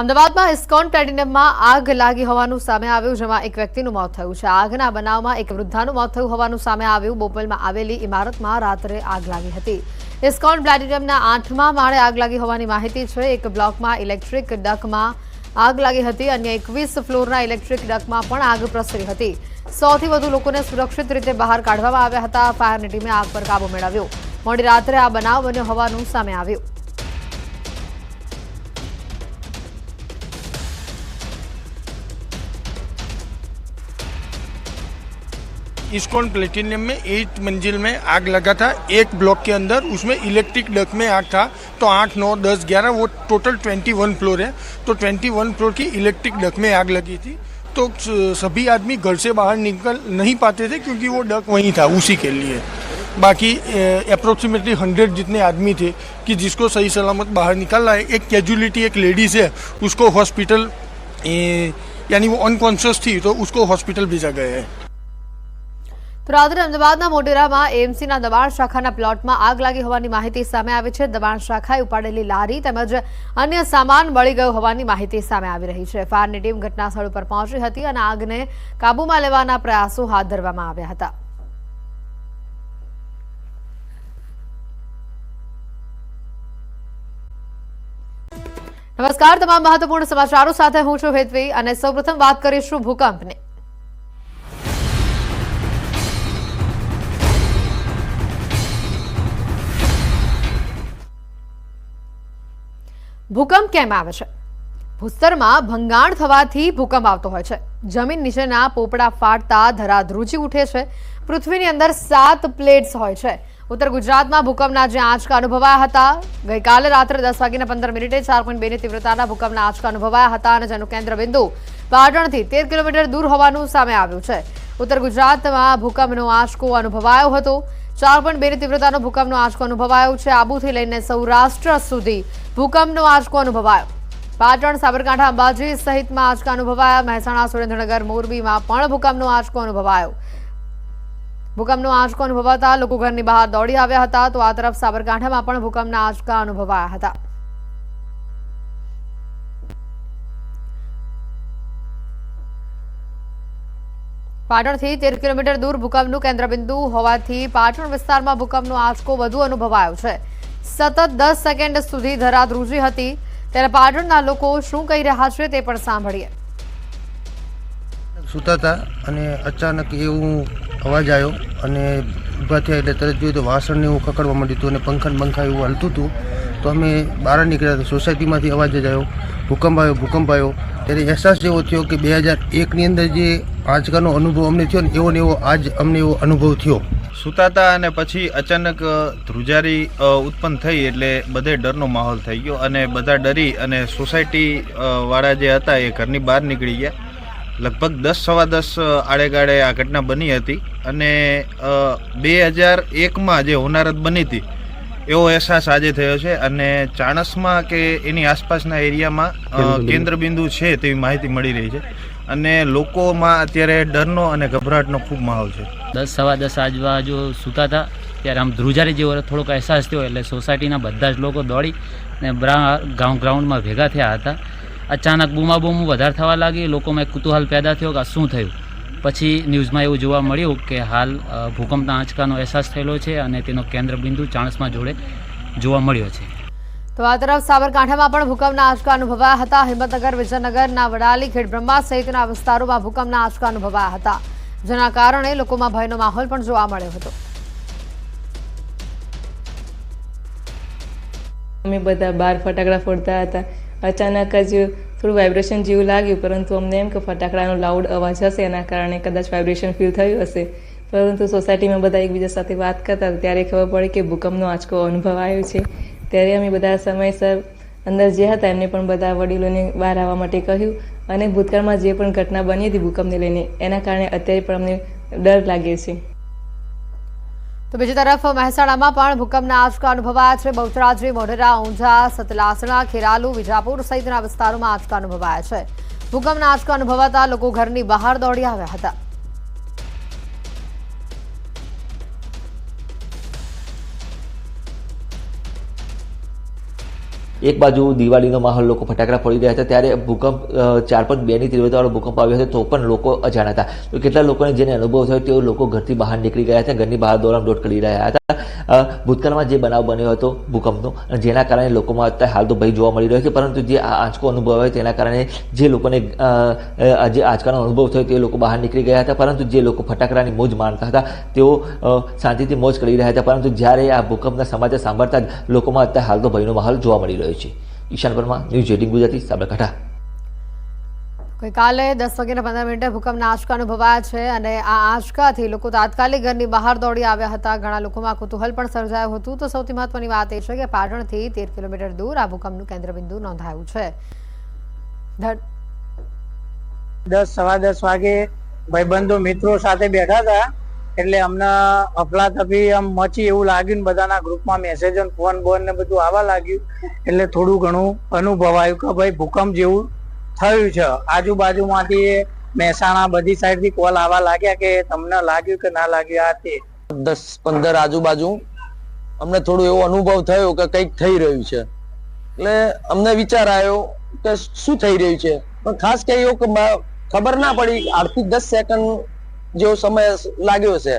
અમદાવાદમાં ઇસ્કોન પ્લેટિનિયમમાં આગ લાગી હોવાનું સામે આવ્યું, જેમાં એક વ્યક્તિનું મોત થયું છે. આગના બનાવમાં એક વૃદ્ધાનું મોત થયું હોવાનું સામે આવ્યું. બોપલમાં આવેલી ઇમારતમાં રાત્રે આગ લાગી હતી. ઇસ્કોન પ્લેટિનિયમના આઠમા માળે આગ લાગી હોવાની માહિતી છે. એક બ્લોકમાં ઇલેક્ટ્રિક ડકમાં આગ લાગી હતી. અન્ય એકવીસ ફ્લોરના ઇલેક્ટ્રિક ડકમાં પણ આગ પ્રસરી હતી. સૌથી વધુ લોકોને સુરક્ષિત રીતે બહાર કાઢવામાં આવ્યા હતા. ફાયરની ટીમે આગ પર કાબુ મેળવ્યો. મોડી રાત્રે આ બનાવ બન્યો હોવાનું સામે આવ્યું. इस्कॉन प्लेटिनियम में एट मंजिल में आग लगा था। एक ब्लॉक के अंदर उसमें इलेक्ट्रिक डक में आग था। तो आठ, नौ, दस, ग्यारह, वो टोटल ट्वेंटी वन फ्लोर है। तो ट्वेंटी वन फ्लोर की इलेक्ट्रिक डक में आग लगी थी। तो सभी आदमी घर से बाहर निकल नहीं पाते थे क्योंकि वो डक वहीं था, उसी के लिए। बाकी अप्रोक्सीमेटली हंड्रेड जितने आदमी थे कि जिसको सही सलामत बाहर निकालना है एक कैजुअलिटी एक लेडीज़ है, उसको हॉस्पिटल यानी वो अनकॉन्शियस थी तो उसको हॉस्पिटल भेजा गया है। રાત્રે અમદાવાદના મોટેરામાં એએમસીના દબાણ શાખાના પ્લોટમાં આગ લાગી હોવાની માહિતી સામે આવી છે. દબાણ શાખાએ ઉપાડેલી લારી તેમજ અન્ય સામાન બળી ગયો હોવાની માહિતી સામે આવી રહી છે. ફાયરની ટીમ ઘટના સ્થળ ઉપર પહોંચી હતી અને આગને કાબૂમાં લેવાના પ્રયાસો હાથ ધરવામાં આવ્યા હતા. નમસ્કાર, તમામ મહત્વપૂર્ણ સમાચારો સાથે હું છું હેતવી અને સૌપ્રથમ વાત કરીશું ભૂકંપની. ભૂકંપ કેમ આવે છે? ભૂસ્તરમાં ભંગાણ થવાથી ભૂકંપ આવતો હોય છે. જમીન નીચેના પોપડા ફાટતા ધરાધ્રુજી ઉઠે છે. પૃથ્વીની અંદર સાત પ્લેટ્સ હોય છે. ઉત્તર ગુજરાતમાં ભૂકંપના જે આંચકા અનુભવાયા હતા, ગઈકાલે રાત્રે દસ વાગીને પંદર મિનિટે ચાર પોઈન્ટ બેની તીવ્રતાના ભૂકંપના આંચકા અનુભવાયા હતા અને જેનું કેન્દ્ર બિંદુ પાટણથી તેર કિલોમીટર દૂર હોવાનું સામે આવ્યું છે. ઉત્તર ગુજરાતમાં ભૂકંપનો આંચકો અનુભવાયો હતો. ચાર પોઈન્ટ બેની તીવ્રતાનો ભૂકંપનો આંચકો અનુભવાયો છે. આબુથી લઈને સૌરાષ્ટ્ર સુધી ભૂકંપનો આંચકો અનુભવાયો. પાટણ, સાબરકાંઠા, અંબાજી સહિતમાં આંચકા અનુભવાયા. મહેસાણા, સુરેન્દ્રનગર, મોરબીમાં પણ ભૂકંપનો આંચકો અનુભવાયો. ભૂકંપનો આંચકો અનુભવાતા લોકો ઘરની બહાર દોડી આવ્યા હતા. તો આ તરફ સાબરકાંઠામાં પણ ભૂકંપના આંચકા અનુભવાયા હતા. પાટણથી તેર કિલોમીટર દૂર ભૂકંપનું કેન્દ્રબિંદુ હોવાથી પાટણ વિસ્તારમાં ભૂકંપનો આંચકો વધુ અનુભવાયો છે. સતત દસ સેકન્ડ સુધી ધરા રૂજી હતી. ત્યારે પાટણના લોકો શું કહી રહ્યા છે તે પણ સાંભળીએ. સૂતા હતા અને અચાનક એવું અવાજ આવ્યો અને ઊભા થયા એટલે તરત જોયું તો વાસણને એવું ખકડવા માંડ્યું હતું અને પંખા પંખા એવું હલતું હતું. તો અમે બહાર નીકળ્યા હતા. સોસાયટીમાંથી અવાજ જ આવ્યો. ભૂકંપ આવ્યો ભૂકંપ આવ્યો. ત્યારે અહેસાસ એવો થયો કે બે હજાર એકની અંદર જે આંચકાનો અનુભવ અમને થયો ને એવો ને એવો આજ અમને એવો અનુભવ થયો. સુતાતા અને પછી અચાનક ધ્રુજારી ઉત્પન્ન થઈ એટલે બધે ડરનો માહોલ થઈ ગયો અને બધા ડરી અને સોસાયટી વાળા જે હતા એ ઘરની બહાર નીકળી ગયા. લગભગ દસ સવા દસ આડેગાળે આ ઘટના બની હતી અને બે હજાર એકમાં જે હોનારત બની હતી એવો અહેસાસ આજે થયો છે અને ચાણસમાં કે એની આસપાસના એરિયામાં કેન્દ્રબિંદુ છે તેવી માહિતી મળી રહી છે. અને લોકોમાં અત્યારે ડરનો અને ગભરાટનો ખૂબ માહોલ છે. દસ, સવા દસ આજુબાજુ સૂતા હતા, ત્યારે આમ ધ્રુજારી જેવો થોડોક અહેસાસ થયો, એટલે સોસાયટીના બધા જ લોકો દોડી ને બ્રા- ગ્રાઉન્ડમાં ભેગા થયા હતા. અચાનક બૂમાબૂમ વધારે થવા લાગી, લોકોમાં કુતૂહલ પેદા થયો કે શું થયું? પછી ન્યૂઝમાં એવું જોવા મળ્યું કે હાલ ભૂકંપના આંચકાનો અહેસાસ થયેલો છે અને તેનો કેન્દ્ર બિંદુ ચાણસમાં જોડે જોવા મળ્યો છે. તો આ તરફ સાબરકાંઠામાં પણ ભૂકંપના આંચકા અનુભવાયા હતા. હિંમતનગર, વિજયનગરના વડાલી ખેડબ્રહ્મા સહિતના વિસ્તારોમાં ભૂકંપના આંચકા અનુભવાયા હતા, જેના કારણે લોકોમાં ભયનો માહોલ પણ જોવા મળ્યો હતો. અમે બધા બાર ફટાકડા ફોડતા હતા. અચાનક જ થોડું વાઇબ્રેશન જેવું લાગ્યું, પરંતુ અમને એમ કે ફટાકડાનો લાઉડ અવાજ હશે, એના કારણે કદાચ વાઇબ્રેશન ફીલ થયું હશે. પરંતુ સોસાયટીમાં બધા એકબીજા સાથે વાત કરતા ત્યારે ખબર પડી કે ભૂકંપનો આંચકો અનુભવ આવ્યો છે. ત્યારે અમે બધા સમયસર અંદર જે હતા એમને પણ બધા વડીલોને બહાર આવવા માટે કહ્યું અને ભૂતકાળમાં જે પણ ઘટના બની હતી ભૂકંપને લઈને, એના કારણે અત્યારે પણ અમને ડર લાગે છે. તો બીજી તરફ મહેસાણામાં પણ ભૂકંપના આંચકા અનુભવાયા છે. બહુચરાજી, મોઢેરા, ઊંઝા, સતલાસણા, ખેરાલુ, વિજાપુર સહિતના વિસ્તારોમાં આંચકા અનુભવાયા છે. ભૂકંપના આંચકા અનુભવાતા લોકો ઘરની બહાર દોડી આવ્યા હતા. એક બાજુ દિવાળીનો માહોલ લોકો ફટાકડા ફોડી રહ્યા હતા, ત્યારે ભૂકંપ ચાર પોઈન્ટ બેની તીવ્રતાવાળો ભૂકંપ આવ્યો હતો, તો પણ લોકો અજાણ હતા. તો કેટલા લોકોને જેને અનુભવ થયો, તેઓ લોકો ઘરથી બહાર નીકળી ગયા હતા, ઘરની બહાર દોડામ દોડ કરી રહ્યા હતા. ભૂતકાળમાં જે બનાવ બન્યો હતો ભૂકંપનો, અને જેના કારણે લોકોમાં અત્યારે હાલ તો ભય જોવા મળી રહ્યો છે, પરંતુ જે આ આંચકો અનુભવ આવ્યો તેના કારણે જે લોકોને જે આંચકાનો અનુભવ થયો તે લોકો બહાર નીકળી ગયા હતા, પરંતુ જે લોકો ફટાકડાની મોજ માણતા હતા, તેઓ શાંતિથી મોજ કરી રહ્યા હતા, પરંતુ જ્યારે આ ભૂકંપના સમાચાર સાંભળતા જ લોકોમાં અત્યારે હાલ તો ભયનો માહોલ જોવા મળી રહ્યો છે. Ishan Verma news eighteen Gujarati, Sabarkantha. ગઈકાલે દસ વાગ્યાના પંદર મિનિટે ભૂકંપના આંચકા અનુભવાયા છે અને આ આંચકાથી લોકો તાત્કાલિક ઘરની બહાર દોડી આવ્યા હતા. ઘણા લોકોમાં કુતૂહલ પણ સર્જાયું હતું. તો સૌથી મહત્વની વાત એ છે કે પાટણથી તેર કિલોમીટર દૂર આ ભૂકંપનું કેન્દ્રબિંદુ નોંધાયું છે. દસ, સવા દસ વાગે ભાઈબંધો મિત્રો સાથે બેઠા હતા. એટલે અમને અફલાતફી આમ મચી એવું લાગ્યું ને બધાના ગ્રુપમાં મેસેજ ફોન બોન ને બધું આવવા લાગ્યું. એટલે થોડું ઘણું અનુભવાયું કે ભાઈ ભૂકંપ જેવું થયું છે. આજુબાજુમાંથી મહેસાણા બધી સાઈડથી કોલ આવવા લાગ્યા કે તમને લાગ્યું કે ના લાગ્યું આ તે? દસ, પંદર આજુબાજુ અમને થોડું એવો અનુભવ થયો કે કંઈક થઈ રહ્યું છે. એટલે અમને વિચાર આવ્યો કે શું થઈ રહ્યું છે? પણ ખાસ કે ખબર ના પડી, આઠથી દસ સેકન્ડ જેવો સમય લાગ્યો છે.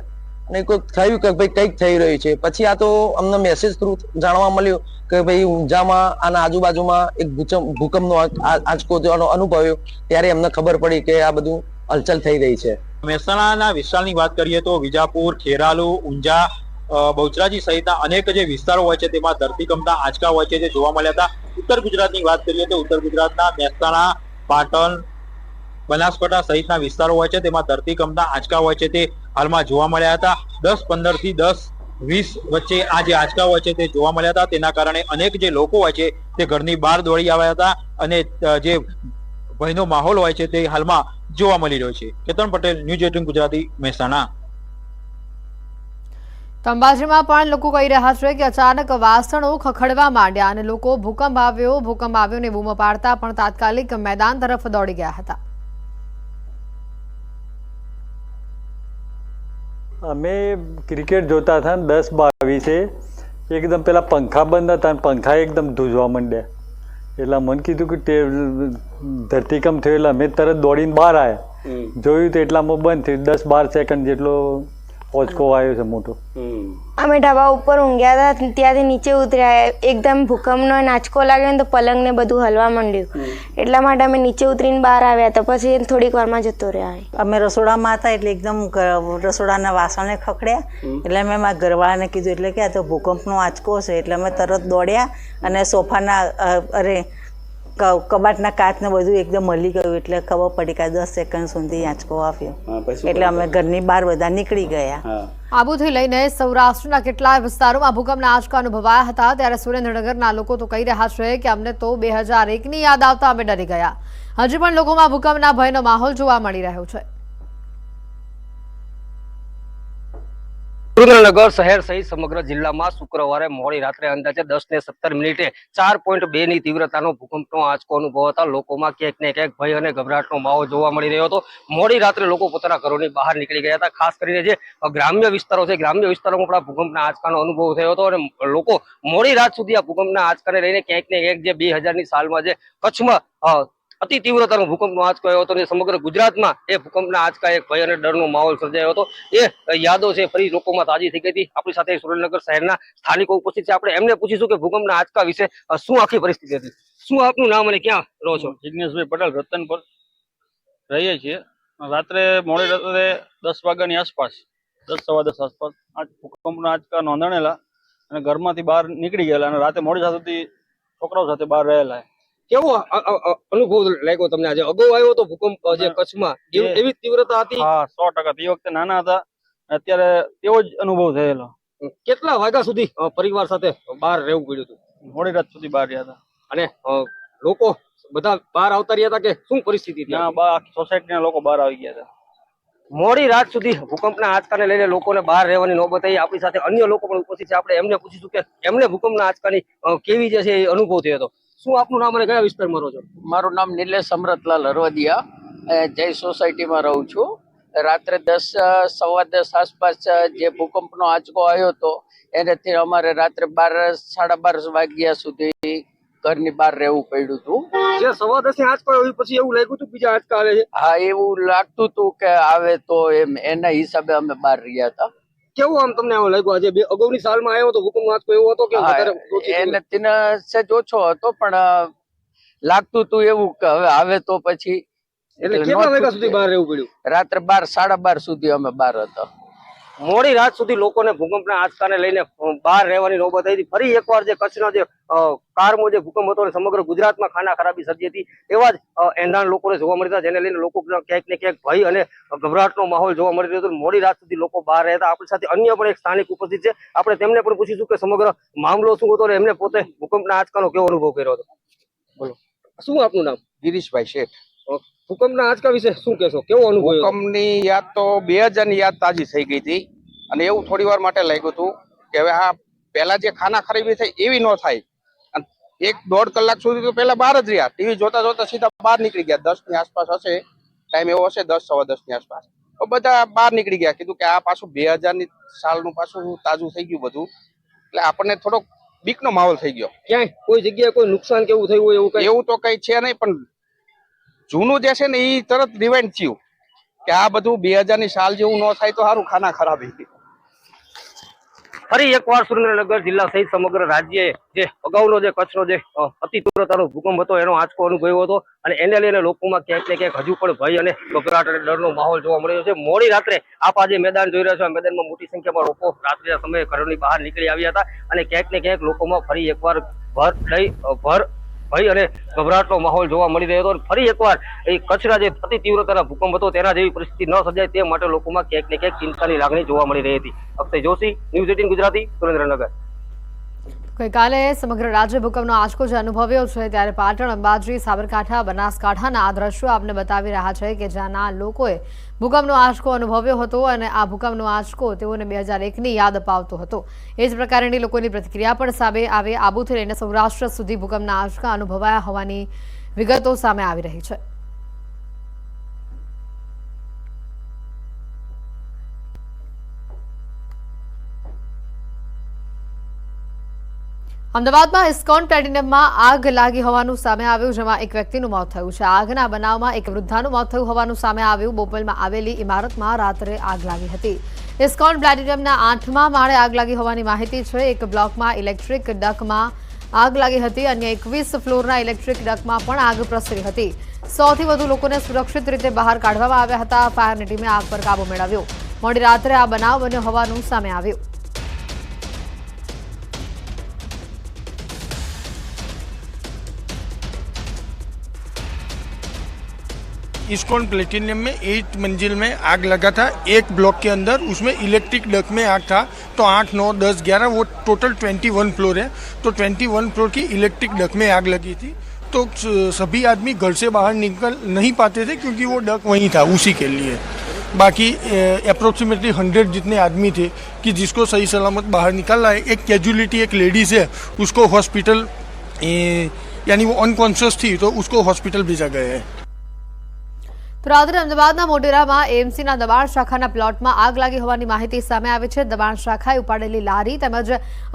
અને કોઈ થયું કે ભાઈ કંઈક થઈ રહ્યું છે. પછી આ તો અમને મેસેજ થ્રુ જાણવા મળ્યું કે ભાઈ ઊંઝામાં આના આજુબાજુમાં એક ભૂકંપનો આંચકો અનુભવ્યો ત્યારે અમને ખબર પડી કે આ બધું હલચલ થઈ રહી છે. મહેસાણાના વિસ્તારની વાત કરીએ તો વિજાપુર, ખેરાલુ, ઊંઝા બહુચરાજી સહિતના અનેક જે વિસ્તારો હોય છે તેમાં ધરતીકંપના આંચકા હોય છે જે જોવા મળ્યા હતા. ઉત્તર ગુજરાતની વાત કરીએ તો ઉત્તર ગુજરાતના મહેસાણા, પાટણ, બનાસકાંઠા સહિતના વિસ્તારો હોય છે તેમાં ધરતીકંપના આંચકા હોય છે તે હાલમાં જોવા મળ્યા હતા. દસ પંદરથી દસ વીસ વચ્ચે આ જે આંચકા હોય છે તે જોવા મળ્યા હતા. તેના કારણે અનેક જે લોકો હોય છે તે ઘરની બહાર દોડી આવ્યા હતા અને જે ભયનો માહોલ હોય છે તે હાલમાં જોવા મળી રહ્યો છે. Ketan Patel, news eighteen Gujarati, Mehsana. અંબાજીમાં પણ લોકો કહી રહ્યા છે કે અચાનક વાસણો ખખડવા માંડ્યા અને લોકો ભૂકંપ આવ્યો. ભૂકંપ આવ્યો ને બૂમો પાડતા પણ તાત્કાલિક મેદાન તરફ દોડી ગયા હતા. અમે ક્રિકેટ જોતા હતા ને દસ બાવીસે. એકદમ પેલા પંખા બંધ હતા અને પંખા એકદમ ધૂજવા માંડ્યા. એટલે મને કીધું કે તે ધરતીકંપ થયો એટલે અમે તરત દોડીને બહાર આવ્યા જોયું તો એટલામાં બંધ થયું દસ બાર સેકન્ડ જેટલો ઓચકો આવ્યો છે મોટો. અમે ઢાબા ઉપર ઊંઘ્યા હતા ત્યાંથી નીચે ઉતર્યા. એકદમ ભૂકંપનો નાચકો લાગ્યો ને તો પલંગ ને બધું હલવા માંડ્યું. એટલા માટે અમે નીચે ઉતરીને બહાર આવ્યા તો પછી થોડીક વારમાં જતો રહ્યા અમે રસોડામાં હતા એટલે એકદમ રસોડાના વાસણને ખખડ્યા. એટલે મેં મારા ઘરવાળાને કીધું એટલે કે આ તો ભૂકંપનો આંચકો છે. એટલે અમે તરત દોડ્યા અને સોફાના અરે કબાટના કાચને બધું એકદમ મળી ગયું એટલે ખબર પડી કે દસ સેકન્ડ સુધી આંચકો આવ્યો. એટલે અમે ઘરની બહાર બધા નીકળી ગયા. આબુથી લઈને સૌરાષ્ટ્રના કેટલાય વિસ્તારોમાં ભૂકંપના આંચકા અનુભવાયા હતા ત્યારે સુરેન્દ્રનગરના લોકો તો કહી રહ્યા છે કે અમને તો બે હજાર એકની યાદ આવતા અમે ડરી ગયા. હજી પણ લોકોમાં ભૂકંપના ભયનો માહોલ જોવા મળી રહ્યો છે. સુરેન્દ્રનગર શહેર સહિત સમગ્ર જિલ્લામાં શુક્રવારે મોડી રાત્રે અંદાજે દસ ને સત્તર મિનિટે ચાર પોઈન્ટ બે ની તીવ્રતાનો ભૂકંપનો આંચકો અનુભવાતા લોકોમાં ક્યાંક ને ક્યાંક ભય અને ગભરાટનો માહોલ જોવા મળી રહ્યો હતો. મોડી રાત્રે લોકો પોતાના ઘરોની બહાર નીકળી ગયા હતા. ખાસ કરીને જે ગ્રામ્ય વિસ્તારો છે, ગ્રામ્ય વિસ્તારોમાં પણ ભૂકંપના આંચકાનો અનુભવ થયો હતો અને લોકો મોડી રાત સુધી આ ભૂકંપના આંચકાને લઈને ક્યાંક ને ક્યાંક જે બે હજારની સાલમાં જે કચ્છમાં અતિ તીવ્રતાનો ભૂકંપનો આંચકો આવ્યો હતો અને સમગ્ર ગુજરાતમાં એ ભૂકંપના આંચકા એક ભય અને ડરનો માહોલ સર્જાયો હતો. એ યાદો છે ફરી લોકોમાં તાજી થઈ ગઈ હતી. આપણી સાથે સુરેન્દ્રનગર શહેરના સ્થાનિકો ઉપસ્થિત છે. આપણે એમને પૂછીશું કે ભૂકંપના આંચકા વિશે શું આખી પરિસ્થિતિ હતી? શું આપનું નામ અને ક્યાં રહો છો? જિજ્ઞેશભાઈ પટેલ, રતનપુર રહીએ છીએ. રાત્રે, મોડી રાત્રે દસ વાગ્યાની આસપાસ, દસ સવા દસ આસપાસ આ ભૂકંપના આંચકા નોંધાણેલા અને ઘરમાંથી બહાર નીકળી ગયેલા અને રાતે મોડી રાત સુધી છોકરાઓ સાથે બહાર રહેલા. કેવો અનુભવ લાગ્યો તમને આજે? અગાઉ આવ્યો હતો ભૂકંપ જે કચ્છમાં. એવી તીવ્રતા હતી? હા સો ટકા. તે વખતે નાના હતા. અત્યારે તેવો જ અનુભવ થયેલો. કેટલા વાગ્યા સુધી પરિવાર સાથે બહાર રહેવું પડ્યું હતું? મોડી રાત સુધી બહાર રહ્યા હતા. અને લોકો બધા બહાર આવતા રહ્યા હતા કે શું પરિસ્થિતિ હતી? સોસાયટીના લોકો બહાર આવી ગયા હતા. મોડી રાત સુધી ભૂકંપના આંચકાને લઈને લોકોને બહાર રહેવાની નોબત આવી આપણી સાથે અન્ય લોકો પણ ઉપસ્થિત છે. આપણે એમને પૂછીશું કે એમને ભૂકંપના આંચકાની કેવી જે છે એ અનુભવ થયો હતો? શું આપનું નામ અને કયા વિસ્તારમાં રહો છો? મારું નામ નિલેશ અમરતલાલ હરવદિયા. જય સોસાયટીમાં રહું છું. રાત્રે દસ સવા દસ આસપાસ જે ભૂકંપનો આંચકો આવ્યો હતો એનાથી અમારે રાત્રે બાર સાડા બાર વાગ્યા સુધી ઘરની બહાર રહેવું પડ્યું હતું. જે સવા દસ આંચકો આવ્યો પછી એવું લાગ્યું હતું બીજા આંચકા આવે છે? હા એવું લાગતું હતું કે આવે તો એમ એના હિસાબે અમે બહાર રહ્યા હતા. કેવું આમ તમને લાગ્યું? આજે અગાઉની સાલમાં આવ્યો તો હુકમ આંચકો એવો હતો કે વધારે એને તેને સહેજ ઓછો હતો પણ લાગતું હતું એવું કે હવે આવે તો પછી. એટલે કેટલા વાગ્યા સુધી બહાર રહેવું પડ્યું? રાત્રે બાર સાડા બાર સુધી અમે બહાર હતા. મોડી રાત સુધી લોકોને ભૂકંપના આંચકાને લઈને બહાર રહેવાની નોબત આવી હતી. ફરી એકવાર જે કચ્છનો જે કારમો જે ભૂકંપ હતો સમગ્ર ગુજરાતમાં ખાના ખરાબી સર્જી હતી, એવા જ એંધાણ લોકોને જોવા મળતા જેને લઈને લોકો ક્યાંક ને ક્યાંક ભય અને ગભરાટનો માહોલ જોવા મળી રહ્યો હતો. મોડી રાત સુધી લોકો બહાર રહેતા આપણી સાથે અન્ય પણ એક સ્થાનિક ઉપસ્થિત છે. આપણે તેમને પણ પૂછીશું કે સમગ્ર મામલો શું હતો અને એમને પોતે ભૂકંપના આંચકાનો કેવો અનુભવ કર્યો હતો. બોલો. શું આપનું નામ? ગિરીશભાઈ શેઠ. ભૂકંપના આંચકા વિશે શું કહેશો? કેવો અનુભવ? ભૂકંપની યાદ તો બે હજારની યાદ તાજી થઈ ગઈ હતી. અને એવું થોડી વાર માટે લાગ્યું હતું કે હવે આ પહેલા જે ખાના ખરીદી થઈ એવી ન થાય. એક દોઢ કલાક સુધી તો પહેલા બહાર જ રહ્યા. ટીવી જોતા જોતા સીધા બહાર નીકળી ગયા. દસની આસપાસ હશે ટાઈમ એવો હશે દસ સવા દસની આસપાસ. તો બધા બહાર નીકળી ગયા. કીધું કે આ પાછું બે હજારની સાલનું પાછું તાજું થઈ ગયું બધું. એટલે આપણને થોડોક બીકનો માહોલ થઈ ગયો. ક્યાંય કોઈ જગ્યાએ કોઈ નુકસાન કેવું થયું હોય એવું એવું તો કઈ છે નહીં પણ જૂનું જે છે ને એ તરત રિવાઇન્ડ થયું. કે આ બધું બે ની સાલ જેવું ન થાય તો સારું ખાના ખરાબી ફરી એકવાર સુરેન્દ્રનગર જિલ્લા સહિત સમગ્ર રાજ્યએ જે અગાઉનો જે કચ્છનો જે અતિ તીવ્રતાનો ભૂકંપ હતો, એનો આંચકો અનુભવ્યો હતો. અને એને લઈને લોકોમાં ક્યાંક ને ક્યાંક હજુ પણ ભય અને ગભરાટ અને ડરનો માહોલ જોવા મળ્યો છે. મોડી રાત્રે આપ આજે મેદાન જોઈ રહ્યા છો. મેદાનમાં મોટી સંખ્યામાં લોકો રાત્રિના સમયે ઘરોની બહાર નીકળી આવ્યા હતા. અને ક્યાંક ને ક્યાંક લોકોમાં ફરી એકવાર ભર લઈ ભર ભય અને ગભરાટનો માહોલ જોવા મળી રહ્યો હતો અને ફરી એકવાર એ કચ્છના જે અતિ તીવ્રતાના ભૂકંપ હતો, તેના જેવી પરિસ્થિતિ ન સર્જાય તે માટે લોકોમાં ક્યાંક ને ક્યાંક ચિંતાની લાગણી જોવા મળી રહી હતી. Akshay Joshi, news eighteen Gujarati, Surendranagar. ગઈકાલે સમગ્ર રાજ્ય ભૂકંપનો આંચકો જે અનુભવ્યો છે ત્યારે પાટણ, અંબાજી, સાબરકાંઠા, બનાસકાંઠાના આ દ્રશ્યો આપને બતાવી રહ્યા છે કે જ્યાંના લોકોએ ભૂકંપનો આંચકો અનુભવ્યો હતો અને આ ભૂકંપનો આંચકો તેઓને બે હજાર એકની યાદ અપાવતો હતો. એ જ પ્રકારની લોકોની પ્રતિક્રિયા પણ સામે આવે, આબુથી લઈને સૌરાષ્ટ્ર સુધી ભૂકંપના આંચકા અનુભવાયા હોવાની વિગતો સામે આવી રહી છે. અમદાવાદમાં ઇસ્કોન પ્લેટિનમમાં આગ લાગી હોવાનું સામે આવ્યું, જેમાં એક વ્યક્તિનું મોત થયું છે. આગના બનાવમાં એક વૃદ્ધાનું મોત થયું હોવાનું સામે આવ્યું. બોપલમાં આવેલી ઇમારતમાં રાત્રે આગ લાગી હતી. ઇસ્કોન પ્લેટિનમના આઠમા માળે આગ લાગી હોવાની માહિતી છે. એક બ્લોકમાં ઇલેક્ટ્રિક ડકમાં આગ લાગી હતી. અન્ય એકવીસ ફ્લોરના ઇલેક્ટ્રિક ડકમાં પણ આગ પ્રસરી હતી. સૌથી વધુ લોકોને સુરક્ષિત રીતે બહાર કાઢવામાં આવ્યા હતા. ફાયરની ટીમે આગ પર કાબુ મેળવ્યો. મોડી રાત્રે આ બનાવ બન્યો હોવાનું સામે આવ્યું. इस्कॉन प्लेटिनियम में एट मंजिल में आग लगा था, एक ब्लॉक के अंदर, उसमें इलेक्ट्रिक डक में आग था तो आठ, नौ, दस, ग्यारह, वो टोटल ट्वेंटी वन फ्लोर है तो ट्वेंटी वन फ्लोर की इलेक्ट्रिक डक में आग लगी थी तो सभी आदमी घर से बाहर निकल नहीं पाते थे क्योंकि वो डक वहीं था, उसी के लिए। बाकी अप्रोक्सीमेटली हंड्रेड जितने आदमी थे कि जिसको सही सलामत बाहर निकालना है एक कैजुअलिटी एक लेडीज़ है, उसको हॉस्पिटल यानी वो अनकॉन्शियस थी तो उसको हॉस्पिटल भेजा गया है। રાત્રે અમદાવાદના મોટેરામાં એએમસીના દબાણ શાખાના પ્લોટમાં આગ લાગી હોવાની માહિતી સામે આવી છે. દબાણ શાખાએ ઉપાડેલી લારી તેમજ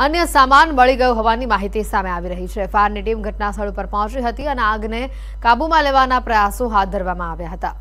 અન્ય સામાન બળી ગયો હોવાની માહિતી સામે આવી રહી છે. ફાયરની ટીમ ઘટના સ્થળ ઉપર પહોંચી હતી અને આગને કાબૂમાં લેવાના પ્રયાસો હાથ ધરવામાં આવ્યા હતા.